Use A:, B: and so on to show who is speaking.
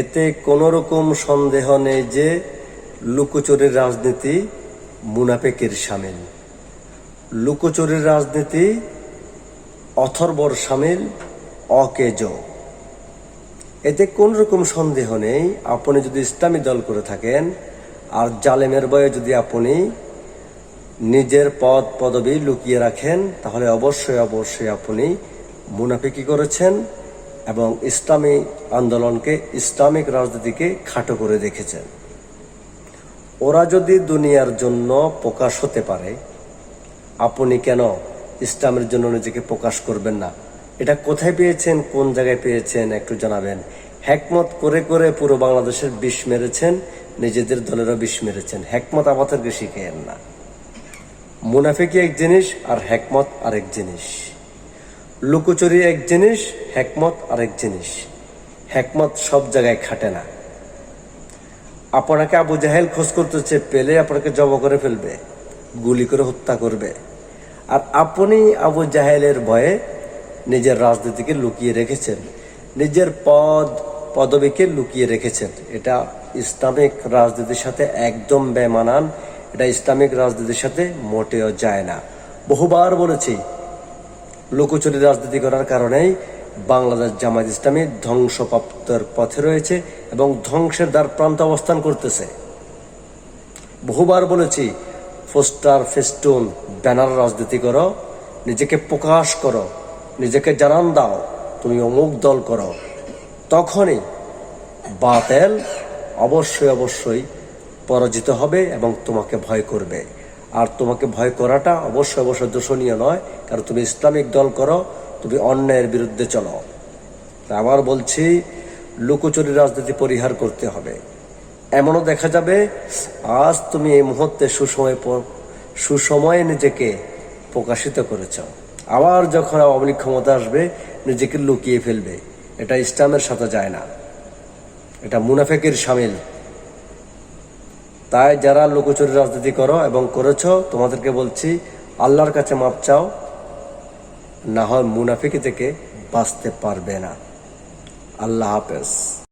A: এতে কোনো রকম সন্দেহ নেই যে লুকোচুরির রাজনীতি মুনাফেকের সামিল। লুকোচুরির রাজনীতি অথর্বর সামিল, অকেজ। এতে কোন রকম সন্দেহ নেই, আপনি যদি ইসলামী দল করে থাকেন, আর জালেমের বয়ে যদি আপনি নিজের পদ, পদবি লুকিয়ে রাখেন, তাহলে অবশ্যই অবশ্যই আপনি মুনাফিকি করেছেন। এবং ইসলামী আন্দোলনকে, ইসলামিক রাজনীতিকে খাটো করে দেখেছেন ওরা যদি দুনিয়ার জন্য প্রকাশ হতে পারে, আপনি কেন ইসলামের জন্য নিজেকে প্রকাশ করবেন না? এটা কোথায় পেয়েছেন? কোন জায়গায় পেয়েছেন? একটু জানাবেন। হ্যাকমত করে করে পুরো বাংলাদেশের বিষ মেরেছেন, নিজেদের দলেরও বিষ মেরেছেন। হ্যাকমত আমাদেরকে শিখেন না। মুনাফিকি এক জিনিস আর হ্যাকমত আরেক জিনিস। লুকোচুরি এক জিনিস হ্যাকমত আরেক জিনিস। হ্যাকমত সব জায়গায় খাটে না। আপনাকে আবু জাহেল খোঁজ করতেছে, পেলে আপনাকে জব করে ফেলবে, গুলি করে হত্যা করবে। আর আপনি আবু জাহেলের ভয়ে নিজের রাজনীতিকে লুকিয়ে রেখেছেন, নিজের পদ, পদবীকে লুকিয়ে রেখেছেন। এটা ইসলামিক রাজনীতির সাথে একদম বেমানান, এটা ইসলামিক রাজনীতির সাথে মোটেও যায় না। বহুবার বলেছি লুকোচুরি রাজনীতি করার কারণেই বাংলাদেশ জামায়াত ইসলামী ধ্বংসপ্রাপ্তর পথে রয়েছে এবং ধ্বংসের দ্বার প্রান্ত অবস্থান করতেছে। বহুবার বলেছি, পোস্টার, ফেস্টুন, ব্যানার রাজনীতি করো, নিজেকে প্রকাশ করো, নিজেকে জানান দাও, তুমি অমুক দল করো। তখনই বাতেল অবশ্যই অবশ্যই পরাজিত হবে এবং তোমাকে ভয় করবে। আর তোমাকে ভয় করাটা অবশ্যই অবশ্যই দোষণীয় নয়, কারণ তুমি ইসলামিক দল করো, তুমি অন্যায়ের বিরুদ্ধে চলো। আবার বলছি, লুকোচুরি রাজনীতি পরিহার করতে হবে। এমনও দেখা যাবে, আজ তুমি এই মুহূর্তে সুসময় সুসময়ে নিজেকে প্রকাশিত করেছ। আবার যখন আওয়ামী ক্ষমতা আসবে, নিজেকে লুকিয়ে ফেলবে। এটা ইসলামের সাথে যায় না। এটা মুনাফেকের সামিল। তাই যারা লুকোচুরি রাজনীতি করো এবং করেছ, তোমাদেরকে বলছি, আল্লাহর কাছে মাপ চাও, না হয় মুনাফিকি থেকে বাঁচতে পারবে না। আল্লাহ হাফেজ।